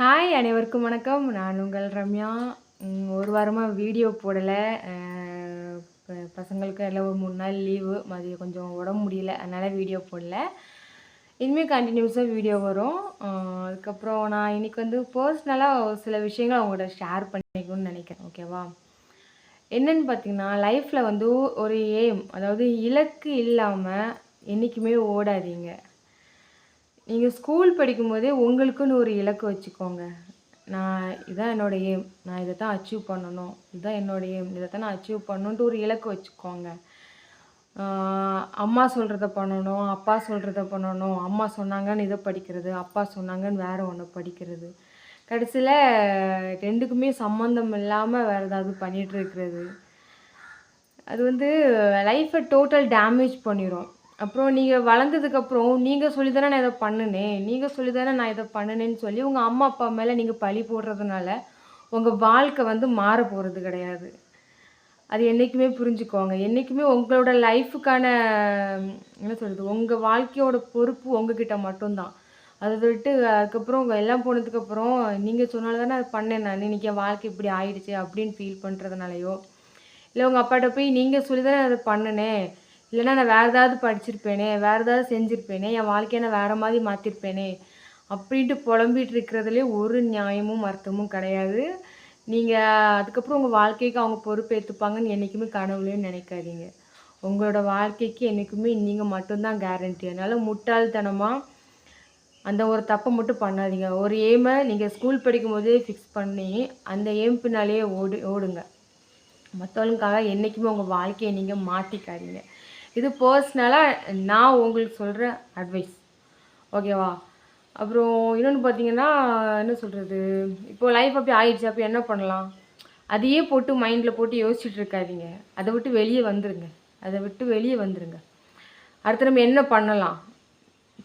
Hi அனைவருக்கும் வணக்கம். நான் உங்கள் ரம்யா. ஒரு வாரமாக வீடியோ போடலை. பசங்களுக்கு எல்லாம் ஒரு மூணு நாள் லீவு மதியம் கொஞ்சம் உடம்பு முடியல. அதனால் வீடியோ போடல. இனிமேல் கண்டினியூஸாக வீடியோ வரும். அதுக்கப்புறம் நான் இன்றைக்கி வந்து பர்சனலாக சில விஷயங்கள் அவங்கள்ட்ட ஷேர் பண்ணிக்கணும்னு நினைக்கிறேன். ஓகேவா என்னென்னு பார்த்தீங்கன்னா லைஃப்பில் வந்து ஒரு எய்ம் அதாவது இலக்கு இல்லாமல் என்றைக்குமே ஓடாதீங்க. நீங்கள் ஸ்கூல் படிக்கும்போதே உங்களுக்குன்னு ஒரு இலக்கு வச்சுக்கோங்க. நான் இதான் என்னோடய எய்ம் நான் இதை தான் அச்சீவ் பண்ணணும். இதுதான் என்னோடய எய்ம் இதை தான் நான் அச்சீவ் பண்ணணுன்ட்டு ஒரு இலக்கு வச்சுக்கோங்க. அம்மா சொல்கிறத பண்ணணும் அப்பா சொல்கிறத பண்ணணும் அம்மா சொன்னாங்கன்னு இதை படிக்கிறது அப்பா சொன்னாங்கன்னு வேறு ஒன்று படிக்கிறது. கடைசியில் ரெண்டுக்குமே சம்மந்தம் இல்லாமல் வேறு ஏதாவது பண்ணிகிட்டு இருக்கிறது. அது வந்து லைஃப்பை டோட்டல் டேமேஜ் பண்ணிடும் அப்புறம் நீங்கள் வளர்ந்ததுக்கப்புறம் நீங்கள் சொல்லி தானே நான் இதை பண்ணினேன் நீங்கள் சொல்லி தானே நான் இதை பண்ணினேன்னு சொல்லி உங்கள் அம்மா அப்பா மேலே நீங்கள் பழி போடுறதுனால உங்கள் வாழ்க்கை வந்து மாற போகிறது கிடையாது. அது என்றைக்குமே புரிஞ்சுக்கோங்க. என்றைக்குமே உங்களோட லைஃபுக்கான என்ன சொல்கிறது உங்கள் வாழ்க்கையோட பொறுப்பு உங்ககிட்ட மட்டும்தான். அதை விட்டு அதுக்கப்புறம் உங்கள் எல்லாம் போனதுக்கப்புறம் நீங்கள் சொன்னால தானே அதை பண்ணேன் நான். இன்றைக்கி என் வாழ்க்கை இப்படி ஆயிடுச்சு அப்படின்னு ஃபீல் பண்ணுறதுனாலையோ இல்லை உங்கள் அப்பாட்ட போய் நீங்கள் சொல்லி தானே அதை பண்ணினேன் இல்லைனா நான் வேறு ஏதாவது படிச்சிருப்பேனே வேறு ஏதாவது செஞ்சுருப்பேனே என் வாழ்க்கையை நான் வேறு மாதிரி மாற்றிருப்பேனே அப்படின்ட்டு புலம்பிகிட்டு இருக்கிறதுலே ஒரு நியாயமும் அர்த்தமும் கிடையாது. நீங்கள் அதுக்கப்புறம் உங்கள் வாழ்க்கைக்கு அவங்க பொறுப்பேற்றுப்பாங்கன்னு என்றைக்குமே கனவுலையும் நினைக்காதீங்க. உங்களோட வாழ்க்கைக்கு என்றைக்குமே நீங்கள் மட்டும்தான் கேரண்டி அதனால் முட்டாள்தனமாக அந்த ஒரு தப்பை மட்டும் பண்ணாதீங்க. ஒரு எய்மை நீங்கள் ஸ்கூல் படிக்கும் போதே ஃபிக்ஸ் பண்ணி அந்த எய்ம் பின்னாலேயே ஓடு ஓடுங்க. மற்றவங்களுக்காக என்றைக்குமே உங்கள் வாழ்க்கையை நீங்கள் மாற்றிக்காதீங்க இது பர்ஸ்னலாக நான் உங்களுக்கு சொல்கிற அட்வைஸ் ஓகேவா அப்புறம் இன்னொன்று பார்த்தீங்கன்னா என்ன சொல்கிறது இப்போது லைஃப் அப்படி ஆயிடுச்சு அப்போ என்ன பண்ணலாம்? அதையே போட்டு மைண்டில் போட்டு யோசிச்சுட்டு இருக்காதீங்க. அதை விட்டு வெளியே வந்துடுங்க அதை விட்டு வெளியே வந்துடுங்க அடுத்து நம்ம என்ன பண்ணலாம்?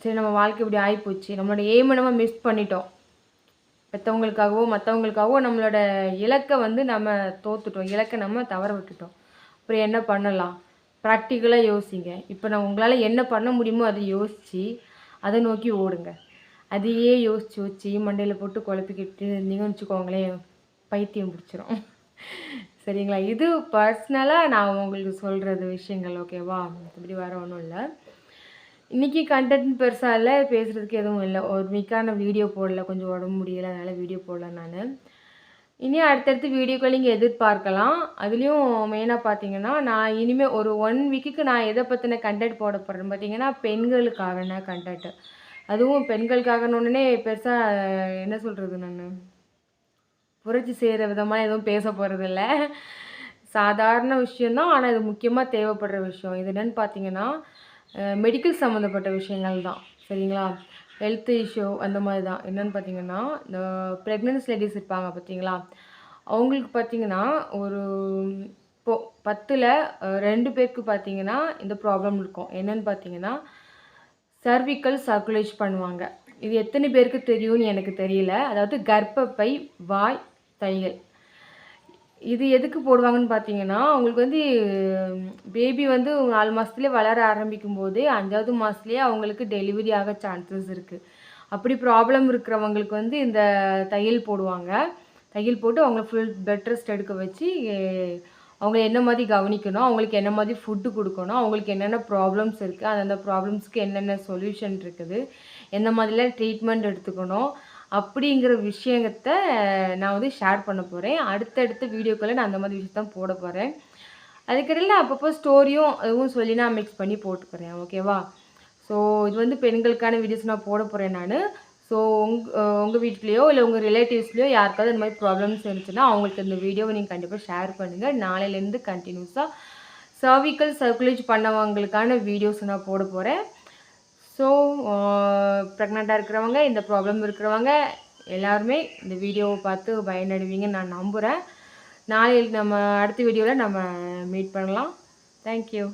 சரி நம்ம வாழ்க்கை இப்படி ஆகிப்போச்சு நம்மளோட எய்மை நம்ம மிஸ் பண்ணிட்டோம். பெற்றவங்களுக்காகவோ மற்றவங்களுக்காகவோ நம்மளோட இலக்கை வந்து நம்ம தோத்துட்டோம். இலக்கை நம்ம தவற விட்டுட்டோம். அப்புறம் என்ன பண்ணலாம்? ப்ராக்டிக்கலாக யோசிங்க. இப்போ நான் உங்களால் என்ன பண்ண முடியுமோ அதை யோசித்து அதை நோக்கி ஓடுங்க. அதையே யோசிச்சு வச்சு மண்டையில் போட்டு குழப்பிக்கிட்டு இருந்தீங்கன்னு வச்சுக்கோங்களேன் பைத்தியம் பிடிச்சிரும். சரிங்களா? இது பர்சனலாக நான் உங்களுக்கு சொல்கிறது விஷயங்கள் ஓகேவா இப்படி வேறு ஒன்றும் இல்லை. இன்றைக்கி கண்டென்ட் பெருசாக இல்லை பேசுகிறதுக்கு எதுவும் இல்லை. ஒரு வீக்கான வீடியோ போடல. கொஞ்சம் உடம்பு முடியலை அதனால் வீடியோ போடல நான். இனி அடுத்தடுத்து வீடியோக்கள் நீங்கள் எதிர்பார்க்கலாம். அதுலேயும் மெயினாக பார்த்தீங்கன்னா நான் இனிமேல் ஒரு ஒன் வீக்குக்கு நான் எதை பற்றின கண்டென்ட் போட போகிறேன் பார்த்தீங்கன்னா பெண்களுக்காகன கண்டென்ட் அதுவும் பெண்களுக்காகனோடனே பெருசாக என்ன சொல்கிறது நான்? புரட்சி செய்கிற விதமாக எதுவும் பேச போகிறதில்ல சாதாரண விஷயந்தான் ஆனால் இது முக்கியமாக தேவைப்படுற விஷயம். இது என்னென்னு பார்த்தீங்கன்னா மெடிக்கல் சம்மந்தப்பட்ட விஷயங்கள் தான் சரிங்களா? ஹெல்த் இஷ்யூ அந்த மாதிரி தான் என்னென்னு பார்த்தீங்கன்னா இந்த ப்ரெக்னென்ஸ் லேடிஸ் இருப்பாங்க பார்த்தீங்களா அவங்களுக்கு பார்த்தீங்கன்னா ஒரு இப்போ பத்தில் ரெண்டு பேருக்கு பார்த்தீங்கன்னா இந்த ப்ராப்ளம் இருக்கும். என்னென்னு பார்த்தீங்கன்னா சர்விக்கல் சர்க்குலேஷ் பண்ணுவாங்க. இது எத்தனை பேருக்கு தெரியும்னு எனக்கு தெரியல. அதாவது கர்ப்பப்பை வாய் தையல். இது எதுக்கு போடுவாங்கன்னு பார்த்தீங்கன்னா அவங்களுக்கு வந்து பேபி வந்து நாலு மாதத்துலேயே வளர ஆரம்பிக்கும் போது அஞ்சாவது மாதத்துலேயே அவங்களுக்கு டெலிவரி ஆக சான்சஸ் இருக்குது அப்படி ப்ராப்ளம் இருக்கிறவங்களுக்கு வந்து இந்த தையல் போடுவாங்க. தையல் போட்டு அவங்கள ஃபுல் பெட் ரெஸ்ட் எடுக்க வச்சு அவங்கள என்ன மாதிரி கவனிக்கணும் அவங்களுக்கு என்ன மாதிரி ஃபுட்டு கொடுக்கணும் அவங்களுக்கு என்னென்ன ப்ராப்ளம்ஸ் இருக்குது அந்தந்த ப்ராப்ளம்ஸ்க்கு என்னென்ன சொல்யூஷன் இருக்குது எந்த மாதிரிலாம் ட்ரீட்மெண்ட் எடுத்துக்கணும் அப்படிங்கிற விஷயத்த நான் வந்து ஷேர் பண்ண போகிறேன் அடுத்தடுத்த வீடியோக்களை நான் அந்த மாதிரி விஷயத்தான் போட போகிறேன் அதுக்கடையில் அப்பப்போ ஸ்டோரியும் அதுவும் சொல்லி நான் மிக்ஸ் பண்ணி போட்டுக்கிறேன். ஓகேவா ஸோ இது வந்து பெண்களுக்கான வீடியோஸ் நான் போட போகிறேன் நான். ஸோ உங் உங்கள் வீட்லேயோ இல்லை உங்கள் ரிலேட்டிவ்ஸ்லேயோ யாருக்காவது இந்த மாதிரி ப்ராப்ளம்ஸ் இருந்துச்சுன்னா அவங்களுக்கு இந்த வீடியோவை நீங்கள் கண்டிப்பாக ஷேர் பண்ணுங்கள் நாளையிலேருந்து கண்டினியூஸாக சர்விக்கல் சர்க்குலேஜ் பண்ணவங்களுக்கான வீடியோஸ் நான் போட போகிறேன் ஸோ ப்ரெக்னெண்ட்டாக uh, இருக்கிறவங்க இந்த ப்ராப்ளம் இருக்கிறவங்க எல்லாருமே இந்த வீடியோவை பார்த்து பயனடைவீங்கன்னு நான் நம்புகிறேன் நாளைக்கு நம்ம அடுத்த வீடியோவில் நம்ம மீட் பண்ணலாம். தேங்க்யூ